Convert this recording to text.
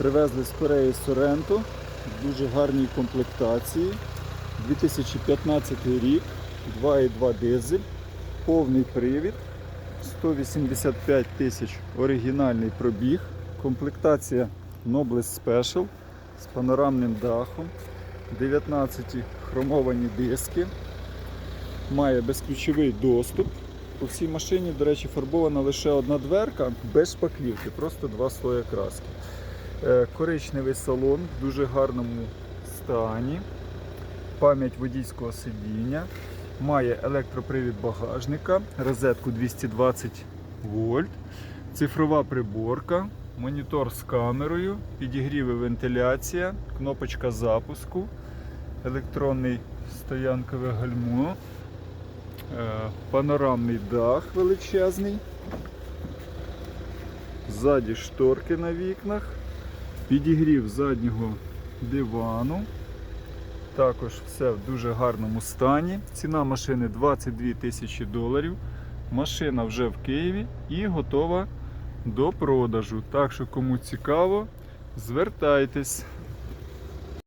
Привезли з Кореї Соренто в дуже гарній комплектації. 2015 рік, 2,2 дизель, повний привід, 185 тисяч оригінальний пробіг, комплектація Nobles Special з панорамним дахом, 19 хромовані диски, має безключовий доступ. По всій машині, до речі, фарбована лише одна дверка без шпаклівки, просто два слої краски. Е, Коричневий салон в дуже гарному стані. Пам'ять водійського сидіння. Має електропривід багажника, розетку 220 вольт, цифрова приборка, монітор з камерою, підігрів вентиляція, кнопочка запуску, електронний стоянкове гальмо, е, панорамний дах величезний, ззаді шторки на вікнах, підігрів заднього дивану. Також все в дуже гарному стані. Ціна машини 22 тисячі доларів. Машина вже в Києві і готова до продажу. Так що, кому цікаво, звертайтесь.